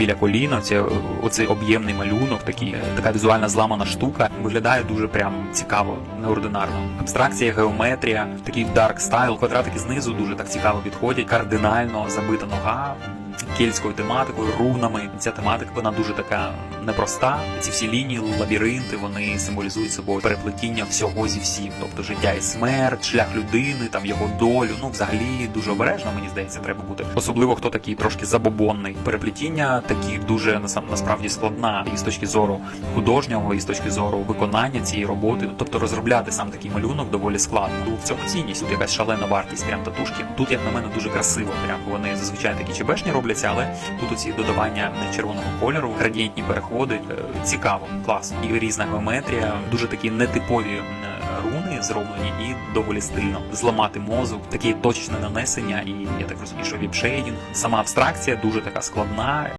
біля коліна. Це оцей об'ємний малюнок, такий е, така візуальна зламана штука. Виглядає дуже прям цікаво, неординарно. Абстракція, геометрія, такий дарк стайл, квадратики знизу дуже так цікаво підходять. Кардинально забита нога. Кельтською тематикою, рунами. Ця тематика вона дуже така непроста. Ці всі лінії, лабіринти, вони символізують собою переплетіння всього зі всім, тобто життя і смерть, шлях людини, там його долю. Ну, взагалі дуже обережно, мені здається, треба бути. Особливо хто такий трошки забобонний. Переплетіння такі дуже насправді складна і з точки зору художнього, і з точки зору виконання цієї роботи. Тобто розробляти сам такий малюнок доволі складно. Ну, в цьому цінність тут якась шалена вартість прям татушки. Тут, як на мене, дуже красиво. Прям вони зазвичай такі чебешні робляться, але тут оці додавання червоного кольору, градієнтні переходи, е, цікаво, класно. І різна геометрія, дуже такі нетипові руни зроблені і доволі стильно. Зламати мозок, таке точне нанесення, і я так розумію, що віпшейдінг. Сама абстракція дуже така складна,